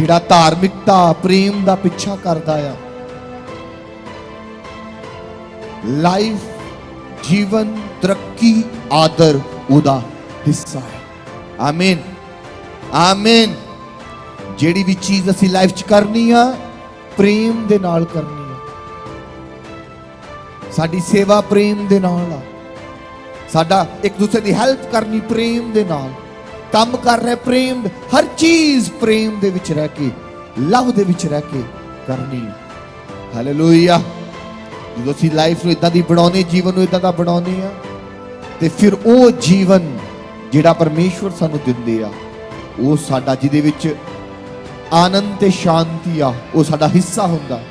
ਜਿਹੜਾ ਧਾਰਮਿਕਤਾ, ਪ੍ਰੇਮ ਦਾ ਪਿੱਛਾ ਕਰਦਾ ਆ। ਲਾਈਫ ਜੀਵਨ, ਤਰੱਕੀ, ਆਦਰ ਉਹਦਾ ਹਿੱਸਾ ਹੈ। ਆਮੀਨ ਆਮੀਨ ਜਿਹੜੀ ਵੀ ਚੀਜ਼ ਅਸੀਂ ਲਾਈਫ 'ਚ ਕਰਨੀ ਆ, ਪ੍ਰੇਮ ਦੇ ਨਾਲ ਕਰਨੀ ਆ। ਸਾਡੀ ਸੇਵਾ ਪ੍ਰੇਮ ਦੇ ਨਾਲ ਆ। ਸਾਡਾ ਇੱਕ ਦੂਸਰੇ ਦੀ ਹੈਲਪ ਕਰਨੀ ਪ੍ਰੇਮ ਦੇ ਨਾਲ। ਕੰਮ ਕਰ ਰਹੇ ਪ੍ਰੇਮ, ਹਰ ਚੀਜ਼ ਪ੍ਰੇਮ ਦੇ ਵਿੱਚ ਰਹਿ ਕੇ, ਲਵ ਦੇ ਵਿੱਚ ਰਹਿ ਕੇ ਕਰਨੀ ਹਾਲੇਲੂਇਆ ਜਦੋਂ ਅਸੀਂ ਲਾਈਫ ਨੂੰ ਇਦਾਂ ਦੀ ਬਣਾਉਣੀ ਜੀਵਨ ਨੂੰ ਇਦਾਂ ਦਾ ਬਣਾਉਣੀ ਆ ਤੇ ਫਿਰ ਉਹ ਜੀਵਨ ਜਿਹੜਾ ਪਰਮੇਸ਼ਵਰ ਸਾਨੂੰ ਦਿੰਦੇ ਆ, ਉਹ ਸਾਡਾ ਜਿਹਦੇ ਵਿੱਚ ਆਨੰਦ ਤੇ ਸ਼ਾਂਤੀ ਆ, ਉਹ ਸਾਡਾ ਹਿੱਸਾ ਹੁੰਦਾ।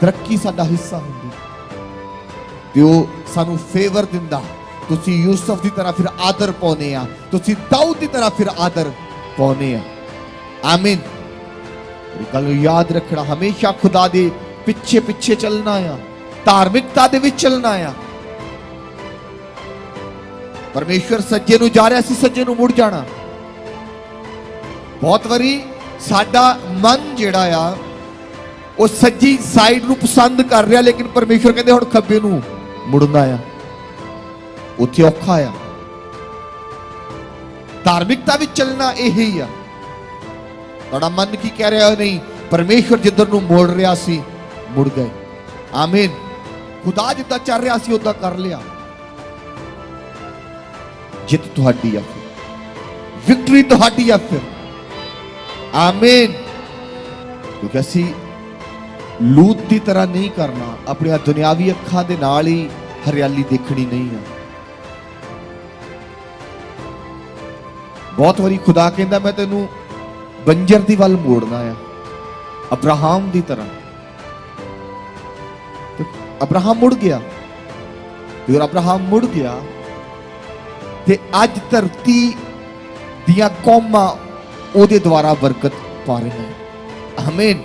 ਤਰੱਕੀ ਸਾਡਾ ਹਿੱਸਾ ਹੁੰਦੀ। ਤੇ ਉਹ ਸਾਨੂੰ ਫੇਵਰ ਦਿੰਦਾ। ਤੁਸੀਂ ਯੂਸਫ ਦੀ ਤਰ੍ਹਾਂ ਫਿਰ ਆਦਰ ਪਾਉਨੇ ਆ। ਤੁਸੀਂ ਦਾਊਦ ਦੀ ਤਰ੍ਹਾਂ ਫਿਰ ਆਦਰ ਪਾਉਨੇ ਆ। ਆਮੀਨ। ਇਹ ਗੱਲ ਨੂੰ ਯਾਦ ਰੱਖਣਾ, ਹਮੇਸ਼ਾ ਖੁਦਾ ਦੇ ਪਿੱਛੇ ਪਿੱਛੇ ਚੱਲਣਾ ਆ। ਧਾਰਮਿਕਤਾ ਦੇ ਵਿੱਚ ਚੱਲਣਾ ਆ। ਪਰਮੇਸ਼ਵਰ ਸੱਜੇ ਨੂੰ ਜਾ ਰਿਹਾ ਸੀ, ਸੱਜੇ ਨੂੰ ਮੁੜ ਜਾਣਾ। ਬਹੁਤ ਵਾਰੀ ਸਾਡਾ ਮਨ ਜਿਹੜਾ ਆ, ਉਹ ਸੱਜੀ ਸਾਈਡ ਨੂੰ ਪਸੰਦ ਕਰ ਰਿਹਾ, ਲੇਕਿਨ ਪਰਮੇਸ਼ਵਰ ਕਹਿੰਦੇ ਹੁਣ ਖੱਬੇ ਨੂੰ ਮੁੜਨਾ ਆ। ਉੱਥੇ ਔਖਾ ਆ। ਧਾਰਮਿਕਤਾ ਵਿੱਚ ਚੱਲਣਾ ਇਹ ਹੀ ਆ। ਤੁਹਾਡਾ ਮਨ ਕੀ ਕਹਿ ਰਿਹਾ ਨਹੀਂ, ਪਰਮੇਸ਼ਵਰ ਜਿੱਧਰ ਨੂੰ ਮੋੜ ਰਿਹਾ ਸੀ, ਮੁੜ ਗਏ। ਆਮੀਨ। ਖੁਦਾ ਜਿੱਦਾਂ ਚੱਲ ਰਿਹਾ ਸੀ, ਉਦਾਂ ਕਰ ਲਿਆ। ਜਿੱਤ ਤੁਹਾਡੀ ਆ ਫਿਰ। ਵਿਕਟਰੀ ਤੁਹਾਡੀ ਆ ਫਿਰ। ਆਮੀਨ। ਕਿਉਂਕਿ ਅਸੀਂ ਲੂਤ ਦੀ ਤਰ੍ਹਾਂ ਨਹੀਂ ਕਰਨਾ, ਆਪਣੀਆਂ ਦੁਨਿਆਵੀ ਅੱਖਾਂ ਦੇ ਨਾਲ ਹੀ ਹਰਿਆਲੀ ਦੇਖਣੀ ਨਹੀਂ ਆ। ਬਹੁਤ ਵਾਰੀ ਖੁਦਾ ਕਹਿੰਦਾ, ਮੈਂ ਤੈਨੂੰ ਬੰਜਰ ਦੀ ਵੱਲ ਮੋੜਨਾ ਆ, ਅਬਰਾਹਮ ਦੀ ਤਰ੍ਹਾਂ। ਤੇ ਅਬਰਾਹਮ ਮੁੜ ਗਿਆ। ਫਿਰ ਅਬਰਾਹਮ ਮੁੜ ਗਿਆ, ਤੇ ਅੱਜ ਧਰਤੀ ਦੀਆਂ ਕੌਮਾਂ ਉਹਦੇ ਦੁਆਰਾ ਬਰਕਤ ਪਾ ਰਹੀਆਂ ਨੇ। ਆਮੀਨ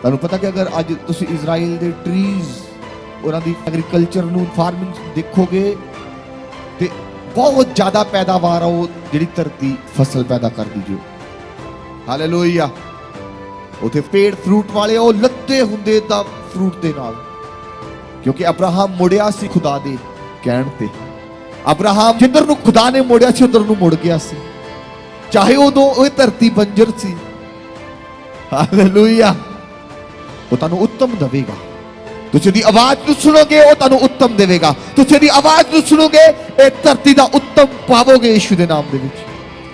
ਤੁਹਾਨੂੰ ਪਤਾ ਕਿ ਅਗਰ ਅੱਜ ਤੁਸੀਂ ਇਜ਼ਰਾਈਲ ਦੇ ਟਰੀਜ਼ ਉਹਨਾਂ ਦੀ ਐਗਰੀਕਲਚਰ ਨੂੰ ਫਾਰਮਿੰਗ ਦੇਖੋਗੇ, ਤੇ ਬਹੁਤ ਜ਼ਿਆਦਾ ਪੈਦਾਵਾਰ ਆ ਉਹ ਜਿਹੜੀ ਧਰਤੀ ਫਸਲ ਪੈਦਾ ਕਰਦੀ ਜੋ। ਹਾਲੇਲੂਇਆ ਉਥੇ ਪੇੜ ਫਰੂਟ ਵਾਲੇ ਉਹ ਲੱਤੇ ਹੁੰਦੇ ਤਾਂ ਫਰੂਟ ਦੇ ਨਾਲ। ਕਿਉਂਕਿ ਅਬਰਾਹਮ ਮੁੜਿਆ ਸੀ ਖੁਦਾ ਦੇ ਕਹਿਣ ਤੇ। ਅਬਰਾਹਮ ਜਿੱਧਰ ਨੂੰ ਖੁਦਾ ਨੇ ਮੋੜਿਆ ਸੀ, ਉਧਰ ਨੂੰ ਮੁੜ ਗਿਆ ਸੀ। ਚਾਹੇ ਉਦੋਂ ਉਹ ਧਰਤੀ ਬੰਜਰ ਸੀ। ਹਾਲੇਲੂਇਆ ਉਹ ਤੁਹਾਨੂੰ ਉੱਤਮ ਦੇਵੇਗਾ। ਤੁਸੀਂ ਦੀ ਆਵਾਜ਼ ਨੂੰ ਸੁਣੋਗੇ, ਉਹ ਤੁਹਾਨੂੰ ਉੱਤਮ ਦੇਵੇਗਾ। ਤੁਸੀਂ ਦੀ ਆਵਾਜ਼ ਨੂੰ ਸੁਣੋਗੇ, ਇਹ ਧਰਤੀ ਦਾ ਉੱਤਮ ਪਾਵੋਗੇ ਯਿਸੂ ਦੇ ਨਾਮ ਦੇ ਵਿੱਚ।